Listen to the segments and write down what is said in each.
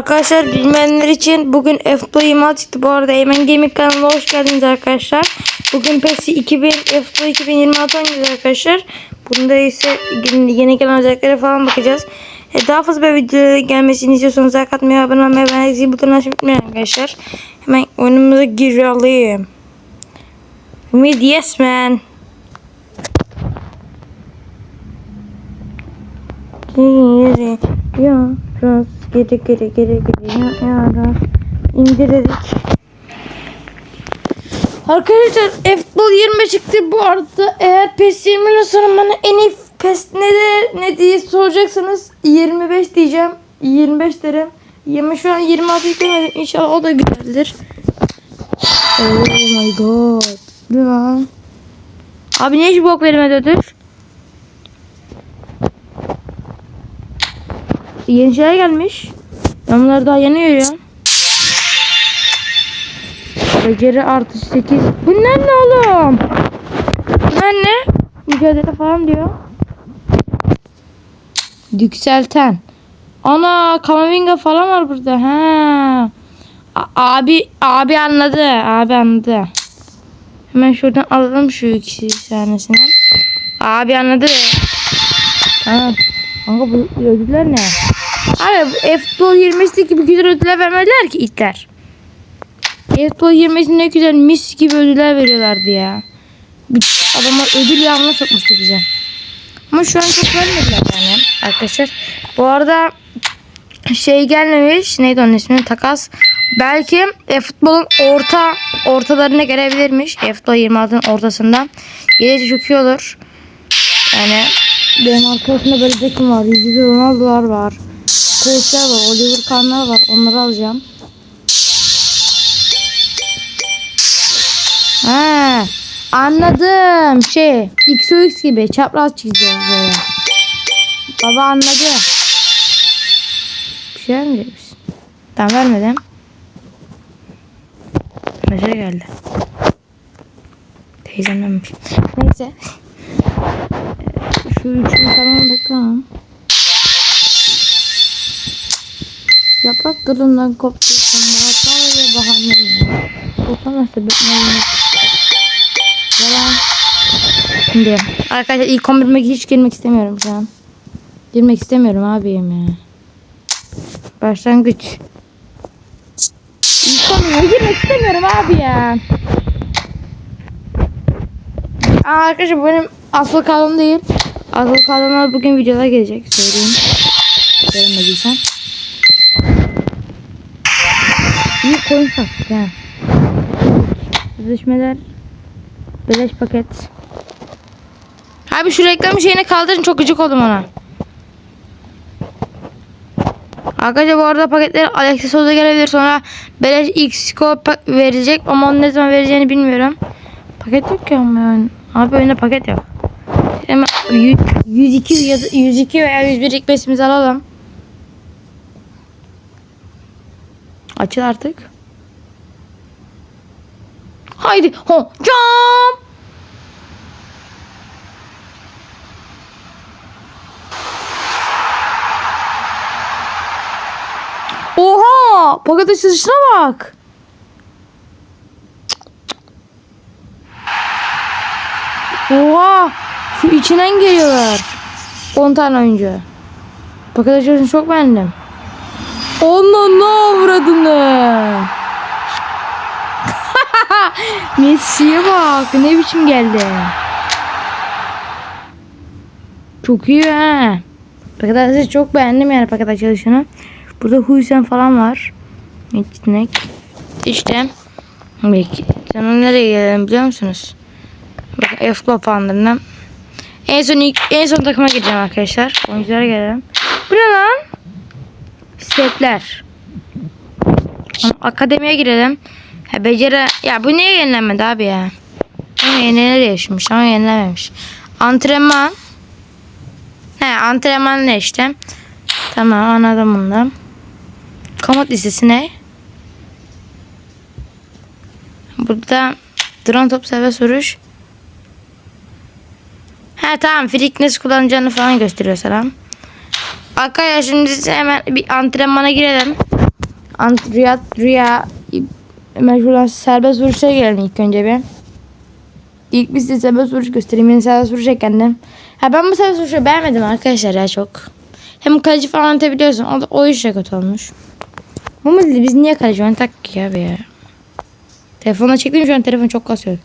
Arkadaşlar bilmeyenler için bugün F-Play 26 çıktı. Bu arada Eymen Gaming kanalına hoş geldiniz arkadaşlar. Bugün PES 2000 F-Play 2026 oynayacağız arkadaşlar. Bunda ise yeni gelen özelliklere falan bakacağız. E, daha fazla böyle video gelmesini istiyorsanız like atmayı, abone olmayı ve zil butonunu açmayı arkadaşlar. Hemen oyunumuza girelim. Mid yes man. Geri yaras geri geri geri geri yaras indirdik. Arkadaşlar F-Ball 20 çıktı bu arada eğer PES 20'den sonra bana en iyi PES nedir ne diye soracaksanız 25 diyeceğim 25 derim 20 şu an 26 yüklemedim inşallah o da güzeldir. Oh my god. Ne lan? Abi niye hiç bok vermedi ödül? Yeni gelmiş. Ben daha yeni görüyorum. Beceri artı 8. Bunlar ne oğlum? Bunlar ne? Mücadele falan diyor. Yükselten. Ana Kamavinga falan var burada. Ha. Abi abi anladı. Abi anladı. Hemen şuradan alalım şu ikisi tanesini. Abi anladı. Tamam. Kanka bu ödüller ne? Abi F-Ball 20'si gibi güzel ödüller vermediler ki itler. F-Ball 20'si ne güzel mis gibi ödüller veriyorlardı ya. Bir- Adamlar ödül yağmuruna sokmuştu bize. Ama şu an çok vermediler yani arkadaşlar. Bu arada şey gelmemiş. Neydi onun ismi? Takas. Belki e-futbolun orta ortalarına gelebilirmiş. E-futbol 26'nın ortasından. Gelece çok. Yani benim arkadaşımda böyle Beckham var. Yüzde Ronaldo'lar var. Koçlar var. Oliver Kahn'lar var. Onları alacağım. Ha, anladım. Şey, XOX gibi çapraz çizeceğiz böyle. Baba anladı. Bir şey vermeyecek misin? Tamam vermedim. Mesaj geldi. Teyzemdenmiş. Neyse. Şu üçünü tamamladık tamam. Yaprak dalından koptu. Sonbaharlar ve baharlar. Kopamaz sebeplerini. Yalan. Şimdi arkadaşlar ilk 11'ime hiç girmek istemiyorum şu an. Girmek istemiyorum abim ya. Başlangıç. İlk 11'ime girmek istemiyorum abi ya. Aa, arkadaşlar bu benim asıl kanalım değil. Asıl kanalımda bugün videolar gelecek. Söyleyeyim. Görmediysen. İyi koyun sattık ha. Sözleşmeler. Beleş paket. Abi şu reklam şeyini kaldırın çok gıcık oldum ona. Arkadaşlar bu arada paketler Alexis Souza gelebilir sonra beleş X pa- verecek ama onu ne zaman vereceğini bilmiyorum. Paket yok ki ama yani. Abi oyunda paket yok. Hemen 100, 102 ya da 102 veya 101 requestimizi alalım. Açıl artık. Haydi hocam. Oha! Paket açılışına bak. Oha! Şu içinden geliyorlar. 10 tane oyuncu. Paket çok beğendim. Onun ne avradını? Messi'ye bak. Ne biçim geldi. Çok iyi ha. Açılışı çok beğendim yani paket açılışını. Burada Huysen falan var. Etkinek. İşte. Peki. Sonra nereye gelelim biliyor musunuz? F-Club puanlarına. En son ilk, en son takıma gireceğim arkadaşlar. Oyunculara gelelim. Bu ne lan? Setler. Akademiye girelim. Ha, beceri... Ya bu niye yenilenmedi abi ya? Ama yenileri yaşamış ama yenilememiş. Antrenman. He antrenman ne işte? Tamam anladım bunu. Komut listesi ne? Burada drone top seviye soruş. He tamam nasıl kullanacağını falan gösteriyor sana. Arkadaşlar şimdi hemen bir antrenmana girelim. Ant Riyad Rüya hemen şuradan serbest vuruşa gelelim ilk önce bir. İlk bir size serbest vuruş göstereyim. Yeni serbest vuruş kendim. Ha ben bu serbest vuruşu beğenmedim arkadaşlar ya çok. Hem kaleci falan atabiliyorsun. O, da, o iş de olmuş. Mu dedi? Biz niye kaleci oynadık ki abi ya? Telefonla çektim şu an telefon çok kasıyor.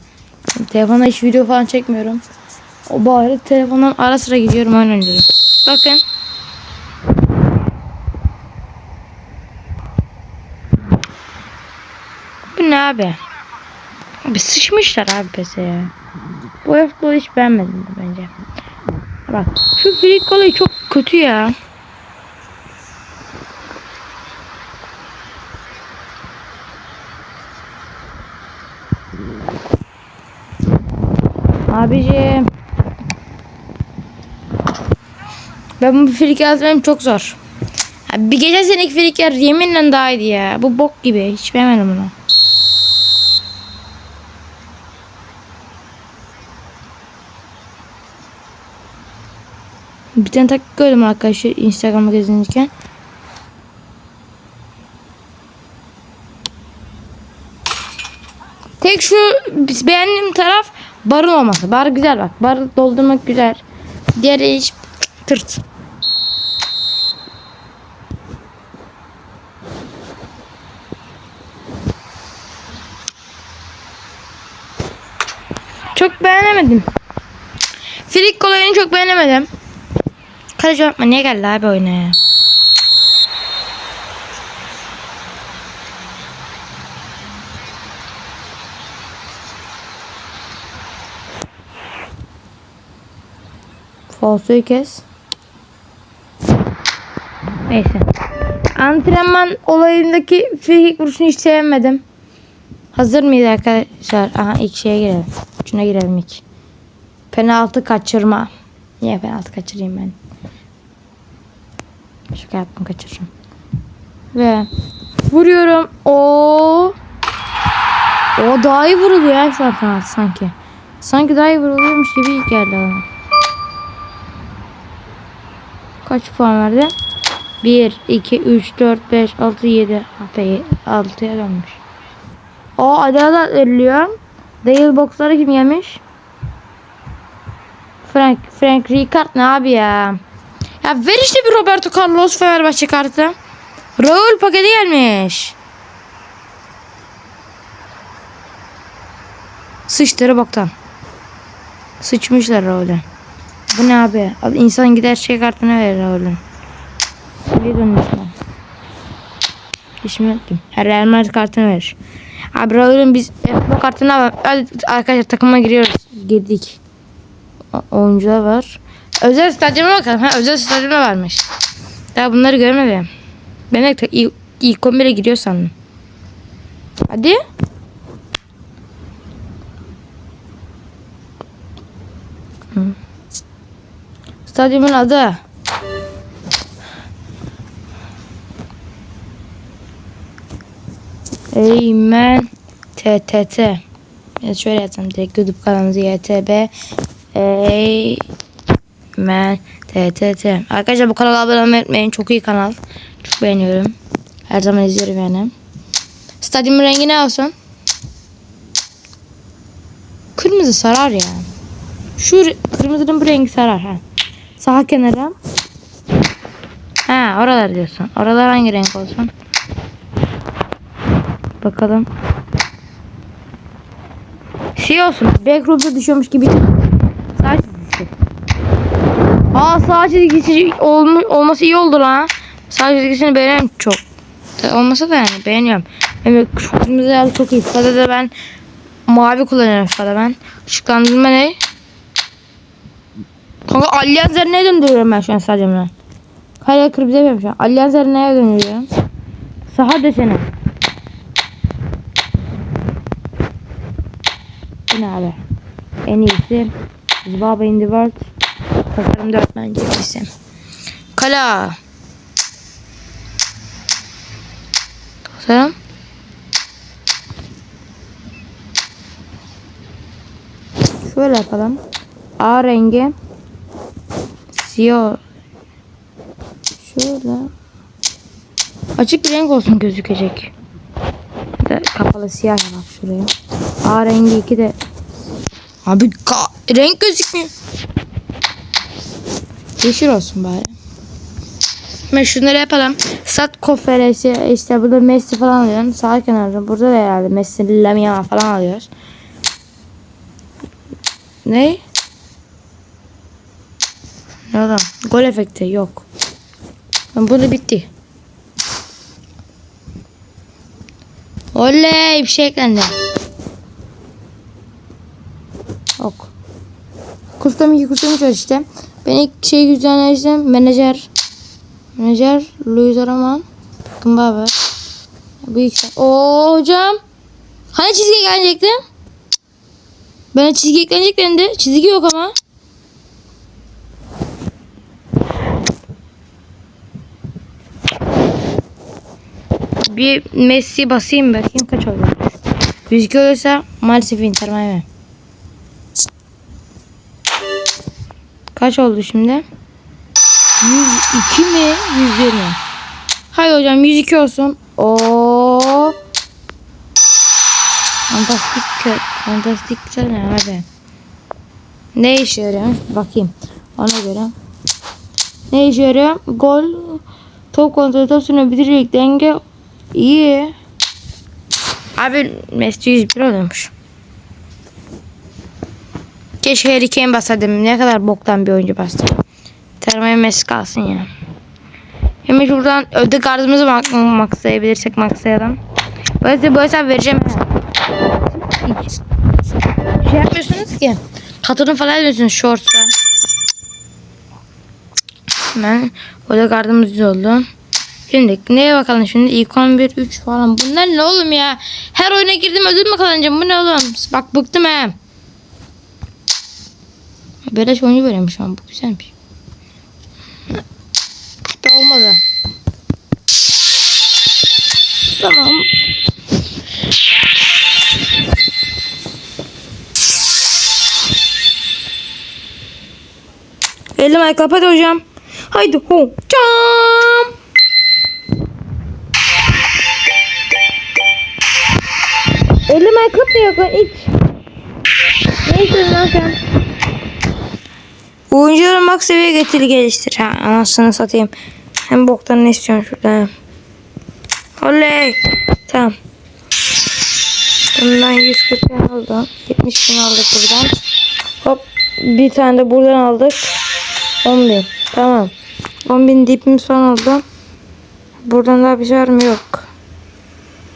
Telefonla hiç video falan çekmiyorum. O bari telefondan ara sıra gidiyorum oyun oynuyorum. Bakın. Bu ne abi? Abi sıçmışlar abi pese ya. Bu futbolu hiç beğenmedim bence. Bak şu free olayı çok kötü ya. Abiciğim. Ben bu friki atmam çok zor. Bir gece seneki frikler yeminle daha iyiydi ya. Bu bok gibi. Hiç beğenmedim bunu. Bir tane taktik gördüm arkadaşlar Instagram'a gezinirken. Tek şu beğendiğim taraf barın olması. Bar güzel bak. Bar doldurmak güzel. Diğeri hiç tırt. Çok beğenemedim. Frik olayını çok beğenemedim. Kaleci yapma niye geldi abi oyuna ya? Falsoyu kes. Neyse. Antrenman olayındaki frikik vuruşunu hiç sevmedim. Hazır mıyız arkadaşlar? Aha ilk şeye girelim. Şuna girelim ilk. Penaltı kaçırma. Niye penaltı kaçırayım ben? Şaka yaptım kaçırırım. Ve vuruyorum. O O daha iyi vuruluyor ya sanki. Sanki daha iyi vuruluyormuş gibi geldi bana. Kaç puan verdi? 1, 2, 3, 4, 5, 6, 7. 6'ya dönmüş. O adalet veriliyor. Değil boxlara kim gelmiş? Frank, Frank Ricard ne abi ya? Ya ver işte bir Roberto Carlos Fenerbahçe kartı. Raul paketi gelmiş. Sıçtırı boktan. Sıçmışlar Raul'e. Bu ne abi? Abi insan gider şey kartını verir Raul'ün. Bir dönmüşler. İşimi ettim. Her Real Madrid kartını verir. Abi Raul'ün biz kartına bak. Hadi arkadaşlar takıma giriyoruz. Girdik. O- oyuncular var. Özel stadyuma bakalım. Ha, özel stadyuma varmış. Daha bunları görmedim. Ben de ilk, ilk 11'e giriyor sandım. Hadi. Stadyumun adı. Eymen TTT. Ya şöyle yazalım direkt YouTube kanalımızı YTB Eymen TTT. Arkadaşlar bu kanala abone olmayı unutmayın. Çok iyi kanal. Çok beğeniyorum. Her zaman izliyorum yani. Stadyumun rengi ne olsun? Kırmızı sarar ya. Şu re- kırmızının bu rengi sarar ha. Sağ kenara. Ha oralar diyorsun. Oralar hangi renk olsun? Bakalım. Şey olsun. Backroom'da düşüyormuş gibi. Aa sağ çizgisi olması iyi oldu lan. Sağ çizgisini beğeniyorum çok. Da- Olmasa da yani beğeniyorum. Evet kırmızı yer çok iyi. Fada da ben mavi kullanıyorum Fada ben. Işıklandırma ne? Kanka Allianz'ları neye döndürüyorum ben şu an sadece bunu? Kaya kırmızı yapıyorum şu an. Allianz'ları neye döndürüyorum? Saha desene. Ne abi? En iyisi. Zibaba in the world. Tasarım 4 bence iyisi. Kala. Tasarım. Şöyle yapalım. A rengi. Siyah. Şöyle. Açık bir renk olsun gözükecek. Kapalı siyah yap şuraya. A rengi 2 de. Abi renk gözükmüyor. Yeşil olsun bari. Ben şunları yapalım. Sat konferansı işte burada Messi falan alıyorsun. Sağ kenarda. Burada da herhalde Messi, Lamia falan alıyoruz. Ne? Ne adam? Gol efekti yok. Ben bunu bitti. Oley bir şey eklendi. Ok. Kustom 2 kustom 3 var işte. Ben ilk şey düzenledim. Menajer. Menajer Luis Araman. Bakın baba. Bu ilk Oo hocam. Hani çizgi gelecekti? Ben çizgi eklenecek dendi. Çizgi yok ama. Bir Messi basayım bakayım kaç oldu. 102 olursa maalesef Inter Miami. Kaç oldu şimdi? 102 mi? 101 mi? Hayır hocam 102 olsun. Oo. Fantastik fantastik güzel ne abi? Ne işe yarıyor? Bakayım. Ona göre. Ne işe yarıyor? Gol, top kontrolü, top sürme, denge iyi. Abi Messi 101 oluyormuş. Keşke Harry Kane basaydım. Ne kadar boktan bir oyuncu bastı. Termaya Messi kalsın ya. Hemen şuradan öde kartımızı mak maksayabilirsek maksayalım. Size bu hesap vereceğim. Şey yapmıyorsunuz ki. Katını falan ediyorsunuz shorts'a. Hemen öde kartımız oldu. Şimdi neye bakalım şimdi? İlk 11 3 falan. Bunlar ne oğlum ya? Her oyuna girdim ödül mü kazanacağım? Bu ne oğlum? Bak bıktım he. Beleş oyuncu veriyorum şu an. Bu güzelmiş. Da olmadı. Tamam. Elim ay kapat hocam. Haydi hocam. Elim ay kapıyor lan iç. Ne istiyorsun lan sen? Oyuncuları max seviye getir geliştir. Ha anasını satayım. Hem boktan ne istiyorsun şurada? Oley. Tamam. Bundan 140 bin aldım. 70 bin aldık buradan. Hop. Bir tane de buradan aldık. 10 bin. Tamam. 10 bin dipimiz falan oldu. Buradan daha bir şey var mı? Yok.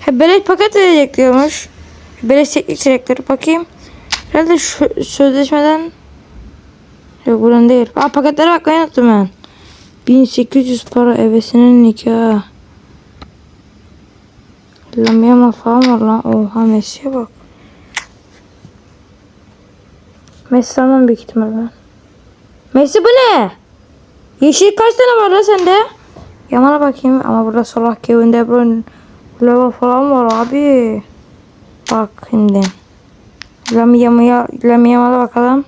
Ha, beleş paket edecek diyormuş. Beleş teknik direktörü bakayım. Herhalde şu sözleşmeden Yok buranın değil. Aa paketlere bakmayı unuttum ben. 1800 para evesinin nikahı. Lamyama falan var lan. Oha Messi'ye bak. Messi almam büyük ihtimal ben. Messi bu ne? Yeşil kaç tane var lan sende? Yamana bakayım ama burada Salah, Kevin De Bruyne, Leva falan var abi. Bak şimdi. Lamyama'ya Lamyama'da bakalım.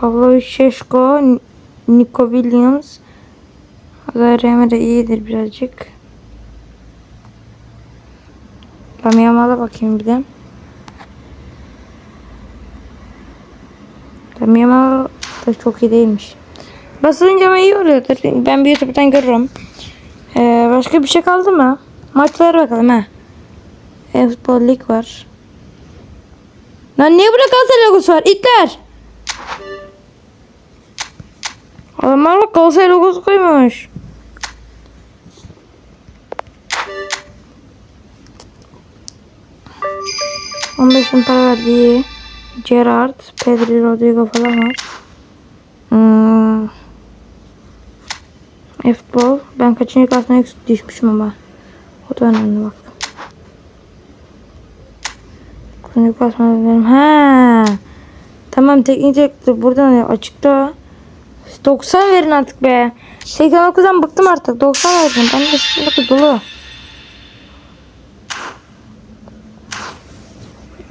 Pablo Şeşko, Nico Williams. Zayreme de iyidir birazcık. Lamiyama'da bakayım bir de. Lamiyama da çok iyi değilmiş. Basılınca ama iyi oluyordur. Ben bir YouTube'dan görürüm. Ee, başka bir şey kaldı mı? Maçlara bakalım ha. E-futbol lig var. Lan niye burada Galatasaray logosu var? İtler. Adamlar bak Galatasaray logosu koymuş. On beş para verdiği Gerard, Pedri, Rodrigo falan var. Hmm. F-ball. Ben kaçıncı kasmaya düşmüşüm ama. O da önemli bak. Kasmaya dedim. Ha. Tamam teknik direktör buradan açıkta. 90 verin artık be. 89'dan bıktım artık. 90 verin. Ben de 89 dolu.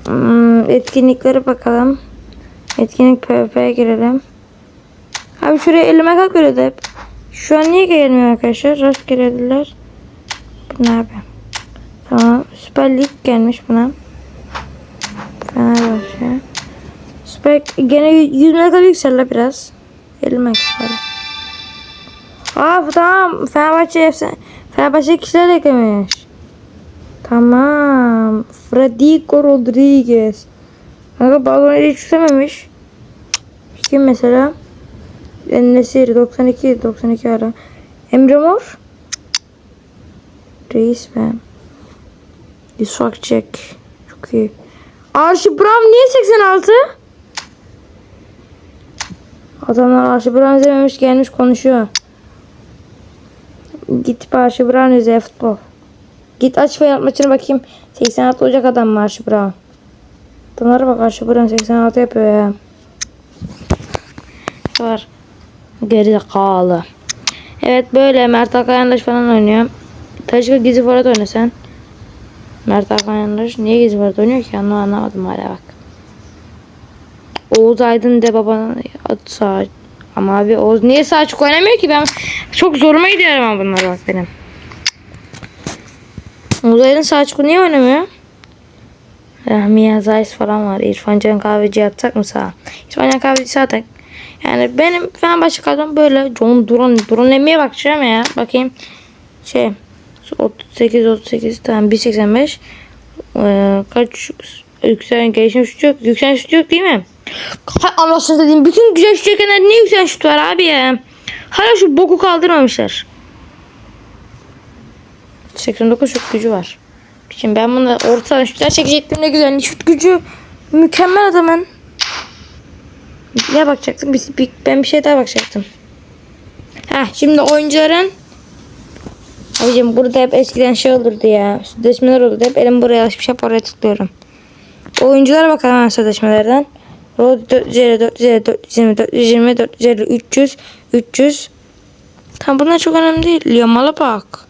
Hmm, etkinliklere bakalım. Etkinlik PvP'ye girelim. Abi şuraya elime kalk de hep. Şu an niye gelmiyor arkadaşlar? Rastgele ödüller. Ne yapayım? Tamam. Süper Lig gelmiş buna. Fenerbahçe. Süper gene 100 mega yükseldi biraz. 50 mega kadar. Aa bu tamam. Fenerbahçe efsane. Fenerbahçe kişiler eklemiş. Tamam. Frederico Rodriguez. Kanka balonu hiç yükselmemiş. Kim mesela? Enesiri 92 92 ara. Emre Mor. Reis ben. Yusuf Çek. Çok iyi. Arşi Brown niye 86? Adamlar Arşi Brown izlememiş gelmiş konuşuyor. Git Arşi Brown futbol. Git aç ve maçına bakayım. 86 olacak adam mı Arşi Brown? Adamlara bak Arşi Brown 86 yapıyor ya. Var. Geri kalı. Evet böyle Mert Hakan falan oynuyor. Taşka Gizli Forat oyna sen. Mert Hakan Yandaş niye Gizli Forat oynuyor ki? Onu anlamadım hala bak. Oğuz Aydın de babanın adı sağ. Ama abi Oğuz niye sağ oynamıyor ki? Ben çok zoruma gidiyor ama bunlar bak benim. Oğuz Aydın sağ açık niye oynamıyor? Rahmi Yazayis falan var. İrfan Can Kahveci atacak mı sağa? İrfan Can Kahveci sağ tak. Yani benim Fenerbahçe kadrom böyle. John Duran, Duran Emi'ye bakacağım ya. Bakayım. Şey. 38 38 tamam 1.85 ee, kaç yükselen gelişim şutu yok. Yükselen şutu yok değil mi? Anasını dediğim bütün güzel şut çekenler niye yükselen şut var abi ya? Hala şu boku kaldırmamışlar. 89 şut gücü var. Şimdi ben bunu ortadan şutlar çekecektim ne güzel. Şut gücü mükemmel adamın. Ne bakacaktım? Ben bir şey daha bakacaktım. Ha şimdi oyuncuların Abicim burada hep eskiden şey olurdu ya. Sözleşmeler olurdu. Hep elim buraya alışmış hep oraya tıklıyorum. Oyunculara bakalım sözleşmelerden. Rod 450, 450, 420, 420, 450, 300, 300. Tam bunlar çok önemli değil. Yamal'a bak.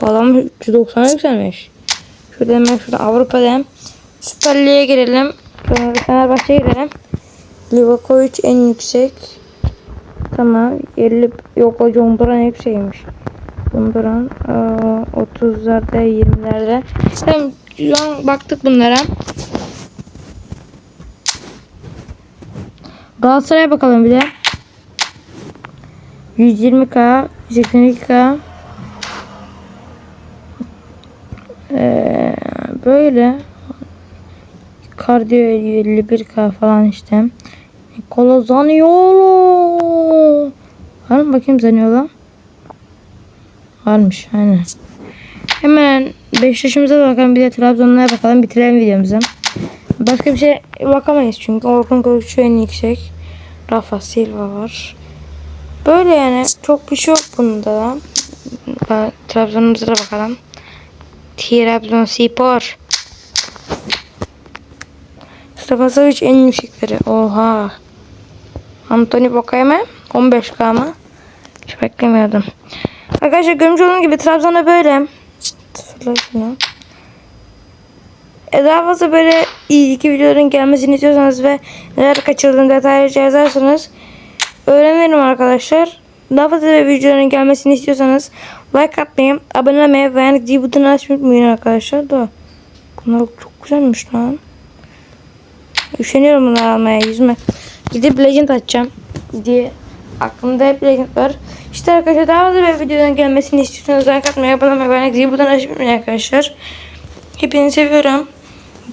Bu adam 390'a yükselmiş. Şurada hemen şurada Avrupa'da Süper Lig'e girelim. Fenerbahçe'ye girelim. Livakovic en yüksek. Tamam. 50 yok o John Duran yüksekmiş. John Duran eee, 30'larda 20'lerde. Tamam şu an baktık bunlara. Galatasaray'a bakalım bir de. 120k, 182k. Ee, böyle kardiyo 51k falan işte. Nikola Zaniolo. Var mı bakayım Zaniolo? Varmış aynen. Hemen Beşiktaş'ımıza bakalım bir de Trabzon'a bakalım bitirelim videomuzu. Başka bir şey bakamayız çünkü Orkun Kökçü en yüksek. Rafa Silva var. Böyle yani çok bir şey yok bunda. Trabzon'umuza da bakalım. Trabzonspor. Mustafa Savic en yüksekleri. Oha. Anthony Bokayeme 15k mı? Hiç beklemiyordum. Arkadaşlar görmüş olduğunuz gibi Trabzon'da böyle. Sıfırla şunu. E daha fazla böyle iki videoların gelmesini istiyorsanız ve neler kaçırdığını detaylıca yazarsanız öğrenirim arkadaşlar. Daha fazla videoların gelmesini istiyorsanız like atmayı, abone olmayı ve yani zil butonunu açmayı unutmayın arkadaşlar da. Bunlar çok güzelmiş lan. Üşeniyorum bunları almaya yüzme. Gidip legend açacağım diye aklımda hep legend var. İşte arkadaşlar daha fazla bir videodan gelmesini istiyorsanız like atmayı, abone olmayı ve yani zil butonunu açmayı unutmayın arkadaşlar. Hepinizi seviyorum.